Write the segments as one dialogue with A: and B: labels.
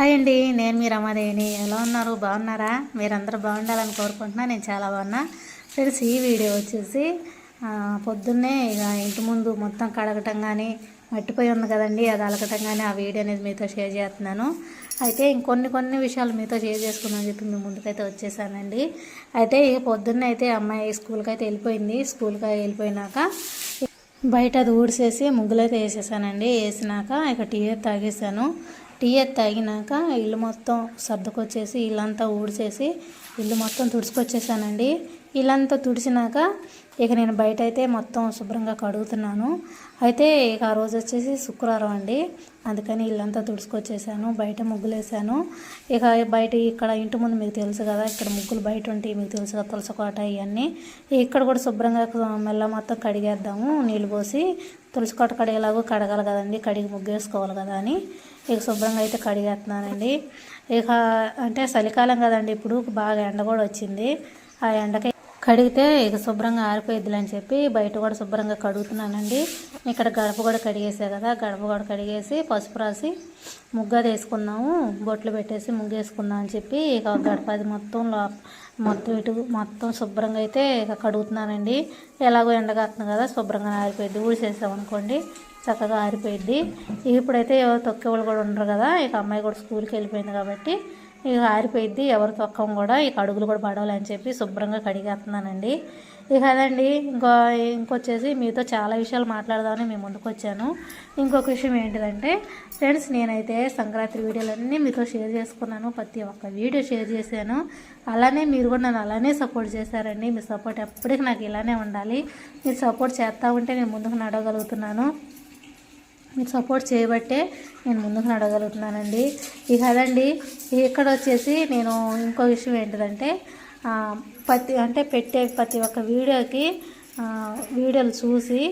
A: Hi అండి నేను మీ రమాదేవిని. ఎలా ఉన్నారు? బాగున్నారా? మీరందరూ బాగుండాలని కోరుకుంటున్నా. నేను చాలా బాగున్నా. ఫ్రెండ్స్ ఈ వీడియో వచ్చేసి పొద్దున్నే ఇక ఇంటి ముందు మొత్తం కడగటం కానీ మట్టిపోయి ఉంది కదండి అది అలకటం కానీ ఆ వీడియో అనేది మీతో షేర్ చేస్తున్నాను. అయితే ఇంకొన్ని కొన్ని విషయాలు మీతో షేర్ చేసుకుందామని చెప్పి మీ ముందుకైతే వచ్చేసానండి. అయితే ఇక పొద్దున్న అయితే అమ్మాయి స్కూల్కి అయితే వెళ్ళిపోయింది. స్కూల్కి వెళ్ళిపోయినాక బయట అది ఊడిసేసి ముగ్గులైతే వేసేసానండి. వేసినాక ఇక టీ తాగేసాను. టీ ఎత్ తాగినాక ఇల్లు మొత్తం సర్దుకొచ్చేసి ఇల్లంతా ఊడ్చేసి ఇల్లు మొత్తం తుడుచుకొచ్చేసానండి. ఇల్లంతా తుడిచినాక ఇక నేను బయట అయితే మొత్తం శుభ్రంగా కడుగుతున్నాను. అయితే ఇక ఆ రోజు వచ్చేసి శుక్రవారం అండి. అందుకని ఇల్లంతా తుడుచుకొచ్చేసాను బయట ముగ్గులేసాను. ఇక బయట ఇక్కడ ఇంటి ముందు మీకు తెలుసు కదా ఇక్కడ ముగ్గులు బయట ఉంటాయి మీకు తెలుసు కదా తులసికోట ఇవన్నీ. ఇక్కడ కూడా శుభ్రంగా మెల్ల మొత్తం కడిగేద్దాము నీళ్ళు పోసి తులసికోట కడిగేలాగో కడగాలి కదండి కడిగి ముగ్గు వేసుకోవాలి కదా అని. ఇక శుభ్రంగా అయితే కడిగేస్తున్నానండి. ఇక అంటే చలికాలం కదండి ఇప్పుడు బాగా ఎండ కూడా వచ్చింది. ఆ ఎండకి కడిగితే ఇక శుభ్రంగా ఆరిపోయిద్దిలని అని చెప్పి బయట కూడా శుభ్రంగా కడుగుతున్నానండి. ఇక్కడ గడప కూడా కడిగేసా కదా గడప కూడా కడిగేసి పసుపు రాసి ముగ్గు అది వేసుకున్నాము బొట్లు పెట్టేసి ముగ్గు వేసుకుందాం అని చెప్పి ఇక గడప అది మొత్తం లో మొత్తం ఇటు మొత్తం శుభ్రంగా అయితే ఇక కడుగుతున్నానండి. ఎలాగో ఎండగాస్తుంది కదా శుభ్రంగా ఆరిపోయింది ఊడిసేసాం అనుకోండి చక్కగా ఆరిపోయింది ఇప్పుడైతే ఎవరు తొక్కేవాళ్ళు కూడా ఉండరు కదా. ఇక అమ్మాయి కూడా స్కూల్కి వెళ్ళిపోయింది కాబట్టి ఇక ఆరిపోయింది ఎవరు తొక్కం కూడా ఇక అడుగులు కూడా పడవాలని అని చెప్పి శుభ్రంగా కడిగేస్తున్నానండి. ఇక అదండి. ఇంకో ఇంకొచ్చేసి మీతో చాలా విషయాలు మాట్లాడదామని మేము ముందుకు వచ్చాను. ఇంకొక విషయం ఏంటిదంటే ఫ్రెండ్స్ నేనైతే సంక్రాంతి వీడియోలన్నీ మీతో షేర్ చేసుకున్నాను. ప్రతి ఒక్క వీడియో షేర్ చేశాను. అలానే మీరు కూడా నన్ను అలానే సపోర్ట్ చేశారండి. మీ సపోర్ట్ ఎప్పటికీ నాకు ఇలానే ఉండాలి. మీరు సపోర్ట్ చేస్తూ ఉంటే నేను ముందుకు నడవగలుగుతున్నాను. మీరు సపోర్ట్ చేయబట్టే నేను ముందుకు నడగలుగుతున్నానండి. ఇక అదండి ఇక్కడ వచ్చేసి నేను ఇంకో విషయం ఏంటిదంటే ప్రతి అంటే పెట్టే ప్రతి ఒక్క వీడియోకి వీడియోలు చూసి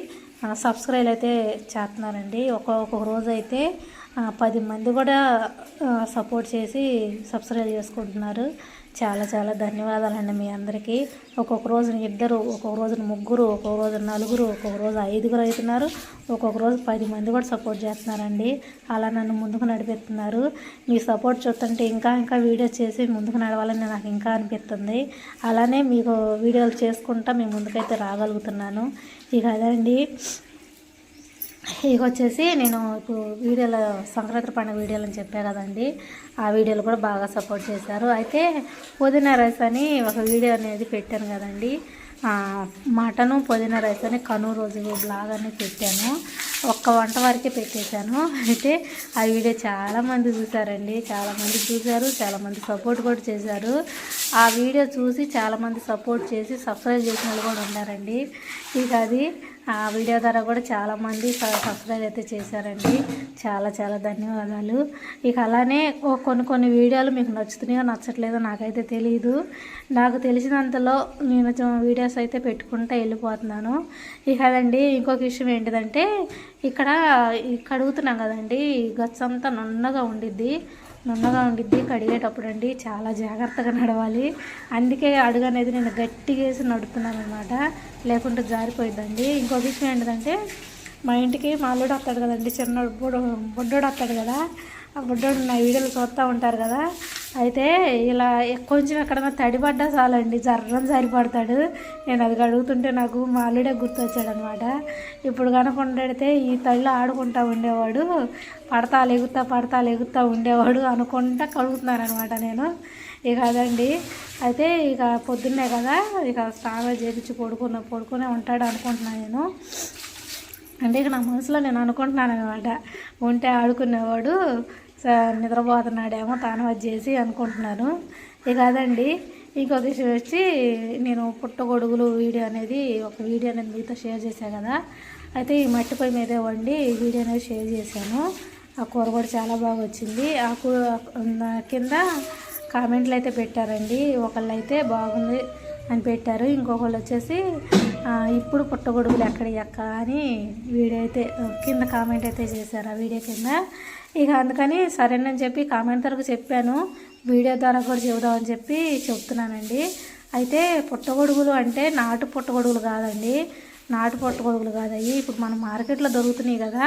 A: సబ్స్క్రైబ్ అయితే చేస్తున్నారండి ఒక్కొక్క రోజు అయితే పది మంది కూడా సపోర్ట్ చేసి సబ్స్క్రైబ్ చేసుకుంటున్నారు. చాలా చాలా ధన్యవాదాలండి మీ అందరికీ. ఒక్కొక్క రోజున ఇద్దరు ఒక్కొక్క రోజున ముగ్గురు ఒక్కొక్క రోజు నలుగురు ఒక్కొక్క రోజు ఐదుగురు అవుతున్నారు. ఒక్కొక్క రోజు పది మంది కూడా సపోర్ట్ చేస్తున్నారండి. అలా నన్ను ముందుకు నడిపిస్తున్నారు. మీ సపోర్ట్ చూస్తుంటే ఇంకా ఇంకా వీడియోస్ చేసి ముందుకు నడవాలని నాకు ఇంకా అనిపిస్తుంది. అలానే మీకు వీడియోలు చేసుకుంటా మీ ముందుకైతే రాగలుగుతున్నాను. ఇక అదండి. ఇక వచ్చేసి నేను ఇప్పుడు వీడియోలో సంక్రాంతి పండుగ వీడియోలు అని చెప్పా కదండి. ఆ వీడియోలు కూడా బాగా సపోర్ట్ చేశారు. అయితే పుదీనా రైస్ అని ఒక వీడియో అనేది పెట్టాను కదండి. మటను పుదీనా రైస్ అని కను రోజు బ్లాగ్ అని పెట్టాను. ఒక్క వంట వరకే పెట్టేశాను. అయితే ఆ వీడియో చాలామంది చూసారండి చాలామంది చూశారు. చాలామంది సపోర్ట్ కూడా చేశారు. ఆ వీడియో చూసి చాలామంది సపోర్ట్ చేసి సబ్స్క్రైబ్ చేసిన వాళ్ళు కూడా ఉన్నారండి. ఇక అది ఆ వీడియో ద్వారా కూడా చాలామంది సబ్స్క్రైబ్ అయితే చేశారండి. చాలా చాలా ధన్యవాదాలు. ఇక అలానే కొన్ని కొన్ని వీడియోలు మీకు నచ్చుతున్నాయో నచ్చట్లేదో నాకైతే తెలియదు నాకు తెలిసినంతలో నేను వీడియోస్ అయితే పెట్టుకుంటూ వెళ్ళిపోతున్నాను. ఇక అదండి ఇంకొక విషయం ఏంటిదంటే ఇక్కడ ఈ కడుగుతున్నాం కదండి గచ్చంతా నున్నగా ఉండిద్ది. నున్నగా ఉండిద్ది కడిగేటప్పుడు అండి చాలా జాగ్రత్తగా నడవాలి. అందుకే అడుగు అనేది నేను గట్టిగా వేసి నడుపుతున్నాను అనమాట లేకుంటే జారిపోయిద్దండి. ఇంకో విషయం ఏంటంటే మా ఇంటికి మా అల్లుడు వస్తాడు కదండి చిన్న బుడ్డో బుడ్డోడు వస్తాడు కదా ఆ బుడ్డోడు నా వీడియోలు చూస్తూ ఉంటారు కదా. అయితే ఇలా కొంచెం ఎక్కడైనా తడిపడ్డా చాలండి. జర్రం సరిపడతాడు. నేను అది అడుగుతుంటే నాకు మా ఆల్రెడీ గుర్తొచ్చాడు అనమాట ఇప్పుడు కనుకుంటే ఈ తల్లి ఆడుకుంటా ఉండేవాడు. పడతా లెగుతా పడతా లెగుతా ఉండేవాడు అనుకుంటా కడుగుతున్నాను అనమాట నేను. ఇక అదండి. అయితే ఇక పొద్దున్నే కదా ఇక స్నానం చేపించి పడుకున్న పడుకునే ఉంటాడు అనుకుంటున్నాను నేను. అంటే ఇక నా మనసులో నేను అనుకుంటున్నాను అనమాట ఉంటే ఆడుకునేవాడు. నిద్రపోతున్నాడేమో తాను అది చేసి అనుకుంటున్నాను. ఇక అదండి ఇంకొక విషయం వచ్చి నేను పుట్టగొడుగులు వీడియో అనేది ఒక వీడియో అనేది మీతో షేర్ చేశాను కదా. అయితే ఈ మట్టి పొయ్యి మీదే వండి వీడియో అనేది షేర్ చేశాను. ఆ కూర కూడా చాలా బాగా వచ్చింది. ఆ కూర నా కింద కామెంట్లు అయితే పెట్టారండి. ఒకళ్ళు అయితే బాగుంది. అని పెట్టారు. ఇంకొకళ్ళు వచ్చేసి ఇప్పుడు పుట్టగొడుగులు ఎక్కడ ఎక్క అని వీడియో అయితే కింద కామెంట్ అయితే చేశారు ఆ వీడియో కింద. ఇక అందుకని సరేనని చెప్పి కామెంట్ వరకు చెప్పాను. వీడియో ద్వారా కూడా చెబుదామని చెప్పి చెప్తున్నానండి. అయితే పుట్టగొడుగులు అంటే నాటు పుట్టగొడుగులు కాదండి. నాటు పుట్టగొడుగులు కాదయ్యి ఇప్పుడు మనం మార్కెట్లో దొరుకుతున్నాయి కదా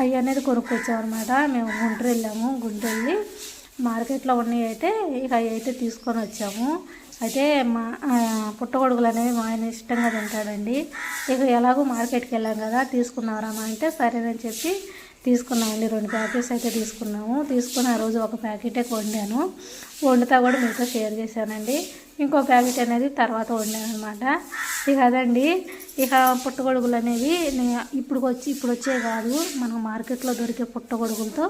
A: అవి అనేది కొనుక్కొచ్చామన్నమాట మేము గుంటూరు వెళ్ళాము గుంటూరు వెళ్ళి మార్కెట్లో ఉన్నాయి అయితే ఇక అవి అయితే తీసుకొని వచ్చాము. అయితే మా పుట్టగొడుగులు అనేవి మా ఆయన ఇష్టంగా తింటాడండి. ఇక ఎలాగో మార్కెట్కి వెళ్ళాం కదా తీసుకున్నారా అంటే సరేనని చెప్పి తీసుకున్నామండి. రెండు ప్యాకెట్స్ అయితే తీసుకున్నాము. తీసుకుని ఆ రోజు ఒక ప్యాకెటే వండాను. వండుతా కూడా మీతో షేర్ చేశానండి. ఇంకో ప్యాకెట్ అనేది తర్వాత వండాను అనమాట ఇక అదండి. ఇక పుట్టగొడుగులు అనేవి ఇప్పుడు వచ్చి ఇప్పుడు వచ్చే కాదు. మనకు మార్కెట్లో దొరికే పుట్టగొడుగులతో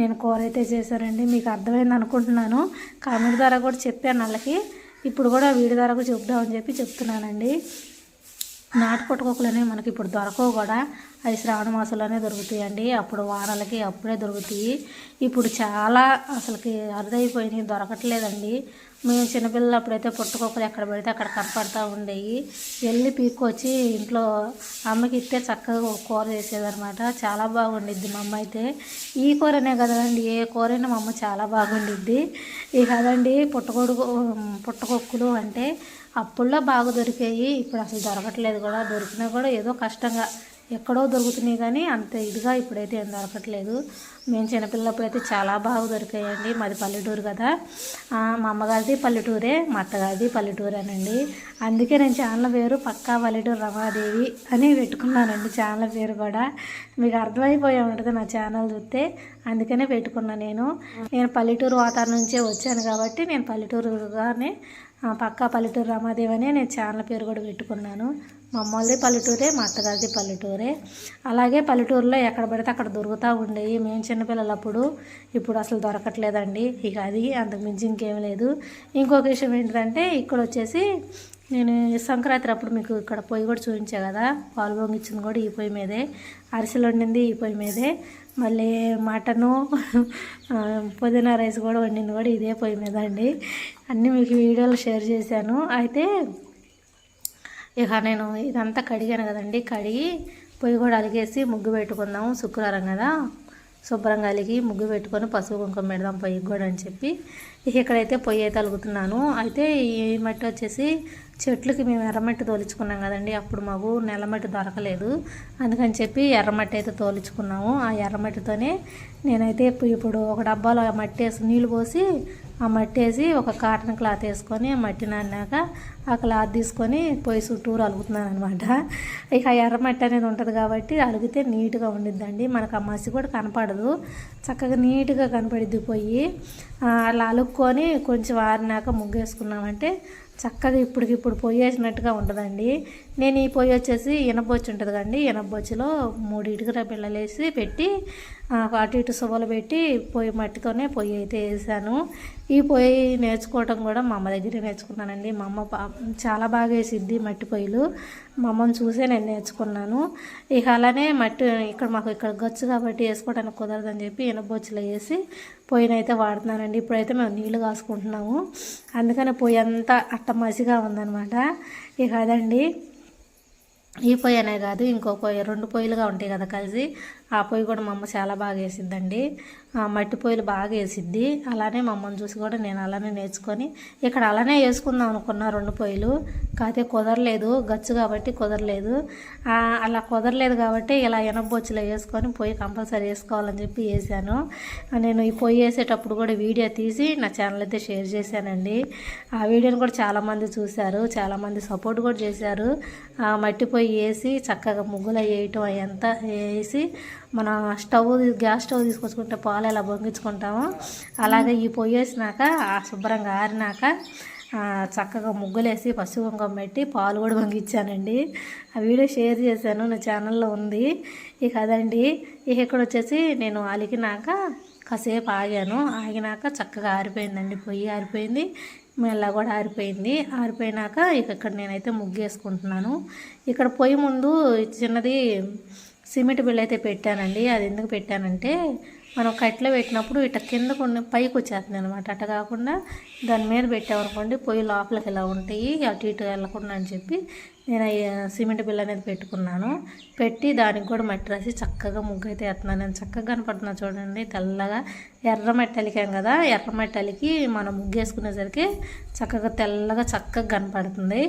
A: నేను కూర అయితే చేశానండి. మీకు అర్థమైంది అనుకుంటున్నాను కామెంట్ ద్వారా కూడా చెప్పాను వాళ్ళకి. ఇప్పుడు కూడా వీడి ద్వారా కూడా చెప్దామని చెప్పి చెప్తున్నానండి. నాటు పుట్టకొక్కలు అనేవి మనకి ఇప్పుడు దొరకవు కూడా. అవి శ్రావణ మాసంలోనే దొరుకుతాయండి. అప్పుడు వారాలకి అప్పుడే దొరుకుతాయి. ఇప్పుడు చాలా అసలుకి అరుదైపోయినాయి దొరకట్లేదండి. మేము చిన్నపిల్లలు అప్పుడైతే పుట్టకొక్కలు ఎక్కడ పెడితే అక్కడ కనపడతా ఉండేవి. వెళ్ళి పీక్కొచ్చి ఇంట్లో అమ్మకి ఇస్తే చక్కగా కూర చేసేదనమాట చాలా బాగుండిద్ది మా అమ్మ అయితే. ఈ కూరనే కదండి ఏ కూరైనా మా అమ్మ చాలా బాగుండిద్ది. ఇక అదండి పుట్టగొడుగు పుట్టకొక్కులు అంటే అప్పుల్లో బాగా దొరికాయి. ఇప్పుడు అసలు దొరకట్లేదు కూడా. దొరికినా కూడా ఏదో కష్టంగా. ఎక్కడో దొరుకుతున్నాయి కానీ అంత ఇదిగా ఇప్పుడైతే ఏం దొరకట్లేదు. మేము చిన్నపిల్లప్పుడు అయితే చాలా బాగా దొరికాయండి. మాది పల్లెటూరు కదా. మా అమ్మగారిది పల్లెటూరే మా అత్తగారిది పల్లెటూరేనండి. అందుకే నేను ఛానల్ పేరు పక్కా పల్లెటూరు రమాదేవి అని పెట్టుకున్నానండి ఛానల్ పేరు కూడా. మీకు అర్థమైపోయే ఉంటుంది నా ఛానల్ చూస్తే. అందుకనే పెట్టుకున్నా నేను. నేను పల్లెటూరు వాతావరణం నుంచే వచ్చాను కాబట్టి నేను పల్లెటూరుగానే పక్కా పల్లెటూరు రమాదేవి అనే నేను ఛానల్ పేరు కూడా పెట్టుకున్నాను. మా అమ్మది పల్లెటూరే మా అత్తగారిది పల్లెటూరే. అలాగే పల్లెటూరులో ఎక్కడ పడితే అక్కడ దొరుకుతూ ఉండేవి. మేము చిన్నపిల్లలప్పుడు ఇప్పుడు అసలు దొరకట్లేదండి. ఇక అది అంతకు మించి ఇంకేం లేదు. ఇంకొక విషయం ఏంటంటే ఇక్కడ వచ్చేసి నేను సంక్రాంతి అప్పుడు మీకు ఇక్కడ పొయ్యి కూడా చూపించా కదా. పాలు పొంగిచ్చింది కూడా ఈ పొయ్యి మీదే. అరిసెలు వండింది ఈ పొయ్యి మీదే. మళ్ళీ మటను పుదీనా రైస్ కూడా వండింది కూడా ఇదే పొయ్యి మీద అండి అన్నీ మీకు వీడియోలు షేర్ చేశాను. అయితే ఇక నేను ఇదంతా కడిగాను కదండి. కడిగి పొయ్యి కూడా అలిగేసి ముగ్గు పెట్టుకుందాము. శుక్రవారం కదా. శుభ్రంగా అలిగి ముగ్గు పెట్టుకొని పసుపు కుంకుమ పెడదాం పొయ్యి కూడా అని చెప్పి ఇక్కడైతే పొయ్యి అయితే అలుగుతున్నాను. అయితే ఈ మట్టి వచ్చేసి చెట్లకి మేము ఎర్రమట్టి తోలుచుకున్నాం కదండి. అప్పుడు మాకు నెలమట్టి దొరకలేదు. అందుకని చెప్పి ఎర్రమట్టి అయితే తోలుచుకున్నాము. ఆ ఎర్రమట్టితోనే నేనైతే ఇప్పుడు- ఒక డబ్బాలో ఆ మట్టి వేసి నీళ్ళు పోసి ఆ మట్టి వేసి ఒక కాటన్ క్లాత్ వేసుకొని మట్టి నాన్నాక ఆ క్లాత్ తీసుకొని పొయ్యి చుట్టూరు అలుగుతున్నాను అనమాట ఇక ఆ ఎర్రమట్టి అనేది ఉంటుంది కాబట్టి అలిగితే నీట్గా ఉండిద్దండి. మనకు ఆ మసి కూడా కనపడదు. చక్కగా నీట్గా కనపడిద్ది పొయ్యి. అలా అలుగు కలుపుకొని కొంచెం ఆరినాక ముగ్గేసుకున్నామంటే చక్కగా ఇప్పటికిప్పుడు పొయ్యి వేసినట్టుగా ఉంటుందండి. నేను ఈ పొయ్యి వచ్చేసి ఇనబొచ్చు ఉంటుంది కండి ఇనబొచ్చులో మూడు ఇటుకర పిల్లలు వేసి పెట్టి అటు ఇటు శుభలు పెట్టి పొయ్యి మట్టితోనే పొయ్యి అయితే వేసాను. ఈ పొయ్యి నేర్చుకోవటం కూడా మా అమ్మ దగ్గరే నేర్చుకున్నానండి. మా అమ్మ చాలా బాగా వేసిద్ది మట్టి పొయ్యిలు. మా అమ్మని చూసే నేను నేర్చుకున్నాను. ఇక అలానే మట్టి ఇక్కడ మాకు ఇక్కడ గచ్చు కాబట్టి వేసుకోవడానికి కుదరదని చెప్పి ఇనబొచ్చులో వేసి పొయ్యినైతే వాడుతున్నానండి. ఇప్పుడైతే మేము నీళ్ళు కాసుకుంటున్నాము. అందుకని పొయ్యి అంతా అట్టమసిగా ఉందనమాట ఉందన్నమాట. ఇక అదండి. ఈ పొయ్యి అనే కాదు ఇంకో పొయ్యి రెండు పొయ్యిలుగా ఉంటాయి కదా కలిసి. ఆ పొయ్యి కూడా మా అమ్మ చాలా బాగా వేసిద్దండి. ఆ మట్టి పొయ్యిలు బాగా వేసిద్ది. అలానే మా అమ్మని చూసి కూడా నేను అలానే నేర్చుకొని ఇక్కడ అలానే వేసుకుందాం అనుకున్నా రెండు పొయ్యిలు. కాకపోతే కుదరలేదు గచ్చు కాబట్టి కుదరలేదు. అలా కుదరలేదు కాబట్టి ఇలా ఎనబొచ్చులో వేసుకొని పొయ్యి కంపల్సరీ వేసుకోవాలని చెప్పి వేసాను. నేను ఈ పొయ్యి వేసేటప్పుడు కూడా వీడియో తీసి నా ఛానల్ అయితే షేర్ చేశానండి. ఆ వీడియోని కూడా చాలామంది చూశారు చాలామంది సపోర్ట్ కూడా చేశారు. ఆ మట్టి పొయ్యి వేసి చక్కగా ముగ్గులు వేయటం అదంతా వేసి మన స్టవ్ గ్యాస్ స్టవ్ తీసుకొచ్చుకుంటే పాలు ఎలా పొంగించుకుంటామో అలాగే ఈ పొయ్యి వేసినాక ఆ శుభ్రంగా ఆరినాక చక్కగా ముగ్గులేసి పసుపు కుంకుమ పెట్టి పాలు కూడా పొంగిచ్చానండి ఆ వీడియో షేర్ చేశాను నా ఛానల్లో ఉంది. ఇక అదండి. ఇక ఇక్కడ వచ్చేసి నేను అలికినాక కాసేపు ఆగాను. ఆగినాక చక్కగా ఆరిపోయిందండి. పొయ్యి ఆరిపోయింది మెల్ల కూడా ఆరిపోయింది. ఆరిపోయినాక ఇక ఇక్కడ నేనైతే ముగ్గు వేసుకుంటున్నాను. ఇక్కడ పొయ్యి ముందు చిన్నది సిమెంట్ బిల్ అయితే పెట్టానండి. అది ఎందుకు పెట్టానంటే మనం కట్టెలో పెట్టినప్పుడు ఇట కింద కొన్ని పైకి వచ్చేస్తుంది అనమాట అట్ట కాకుండా దాని మీద పెట్టామనుకోండి పొయ్యి లోపలికి ఇలా ఉంటాయి అటు ఇటు వెళ్ళకుండా అని చెప్పి నేను సిమెంట్ బిల్ అనేది పెట్టుకున్నాను. పెట్టి దానికి కూడా మట్టి రాసి చక్కగా ముగ్గు అయితే వేస్తున్నాను. నేను చక్కగా కనపడుతున్నా చూడండి. తెల్లగా ఎర్ర మట్టి అలికాం కదా ఎర్ర మట్టి అలికి మనం ముగ్గు వేసుకునేసరికి చక్కగా తెల్లగా చక్కగా కనపడుతుంది.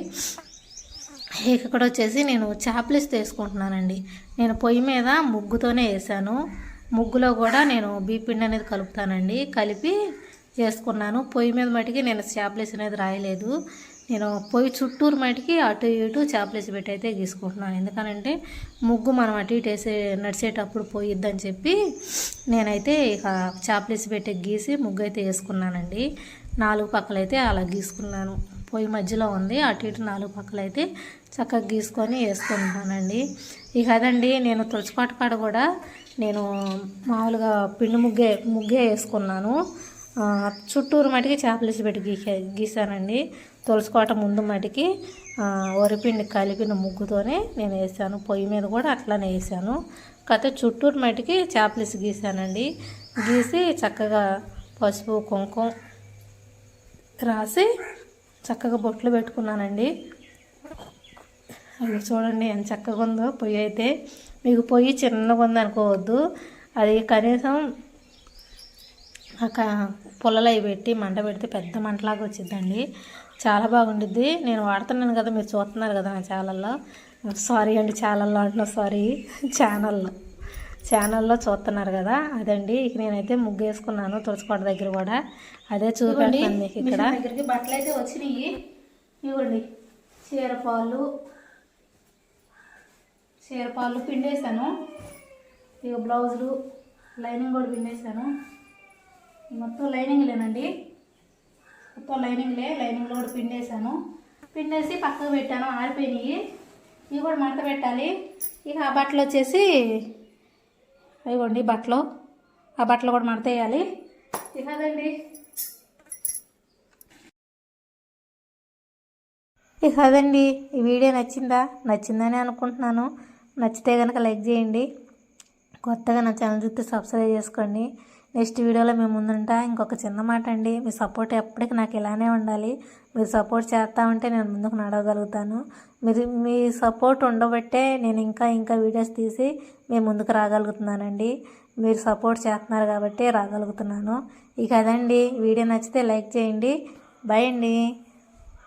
A: ఇక్కడ వచ్చేసి నేను చాప్లిస్ తీసుకుంటున్నానండి. నేను పొయ్యి మీద ముగ్గుతోనే వేసాను. ముగ్గులో కూడా నేను బీపిండి అనేది కలుపుతానండి. కలిపి చేసుకున్నాను. పొయ్యి మీద మటుకి నేను చాప్లిస్ అనేది రాయలేదు. నేను పొయ్యి చుట్టూరు మటుకి అటు ఇటు చాప్లిస్ పెట్టి అయితే గీసుకుంటున్నాను. ఎందుకనంటే ముగ్గు మనం అటు ఇటు వేసే నడిచేటప్పుడు పోయిద్దని చెప్పి నేనైతే ఇక చాప్లిస్ పెట్టి గీసి ముగ్గు అయితే వేసుకున్నానండి. నాలుగు పక్కలైతే అలా గీసుకున్నాను. పొయ్యి మధ్యలో ఉంది. అటు ఇటు నాలుగు పక్కలైతే చక్కగా గీసుకొని వేసుకుంటున్నానండి. ఇక అదండి నేను తులసిపాట కాడ కూడా నేను మామూలుగా పిండి ముగ్గే ముగ్గే వేసుకున్నాను. చుట్టూరు మటుకి చేపలేసి పెట్టి గీసా గీసానండి. తులసికోట ముందు మటుకి వరిపిండి కలిపిన ముగ్గుతోనే నేను వేసాను. పొయ్యి మీద కూడా అట్లానే వేసాను. కాకపోతే చుట్టూరు మటుకి చేపలేసి గీసానండి. గీసి చక్కగా పసుపు కుంకుమ రాసి చక్కగా బొట్లు పెట్టుకున్నానండి. అవి చూడండి ఎంత చక్కగా ఉందో పొయ్యి అయితే. మీకు పొయ్యి చిన్నగా ఉంది అనుకోవద్దు. అది కనీసం ఒక పుల్లలు అవి పెట్టి మంట పెడితే పెద్ద మంటలాగా వచ్చిందండి చాలా బాగుండిద్ది. నేను వాడుతున్నాను కదా మీరు చూస్తున్నారు కదా నా ఛానల్లో. సారీ అండి ఛానల్లో అంటున్నా సారీ. ఛానల్లో. ఛానల్లో చూస్తున్నారు కదా అదండి. ఇక నేనైతే ముగ్గు వేసుకున్నాను తులసికోట దగ్గర కూడా. అదే చూపెడతాను మీకు ఇక్కడ. దగ్గరికి బట్టలు అయితే వచ్చినాయి. ఇవ్వండి చీరపాలు చీరపాలు పిండేశాను. ఇక బ్లౌజులు లైనింగ్ కూడా పిండేశాను. మొత్తం లైనింగ్లేనండి. మొత్తం లైనింగ్లే లైనింగ్లో కూడా పిండేశాను. పిండేసి పక్కకు పెట్టాను ఆరిపోయినాయి. ఇవి కూడా మడత పెట్టాలి. ఇక ఆ బట్టలు వచ్చేసి ఇవ్వండి బట్టలు. ఆ బట్టలు కూడా మడత వేయాలి. ఇక అదండి. ఇక అదండి. ఈ వీడియో నచ్చిందా? నచ్చిందని అనుకుంటున్నాను. నచ్చితే కనుక లైక్ చేయండి. కొత్తగా నా ఛానల్ చూస్తే సబ్స్క్రైబ్ చేసుకోండి. నెక్స్ట్ వీడియోలో మేము ముందుంటా. ఇంకొక చిన్న మాట అండి. మీ సపోర్ట్ ఎప్పటికీ నాకు ఇలానే ఉండాలి. మీరు సపోర్ట్ చేస్తా ఉంటే నేను ముందుకు నడవగలుగుతాను. మీరు మీ సపోర్ట్ ఉండబట్టే నేను ఇంకా ఇంకా వీడియోస్ తీసి మేము ముందుకు రాగలుగుతున్నానండి. మీరు సపోర్ట్ చేస్తున్నారు కాబట్టి రాగలుగుతున్నాను. ఇక అదండి. వీడియో నచ్చితే లైక్ చేయండి. బాయ్ అండి.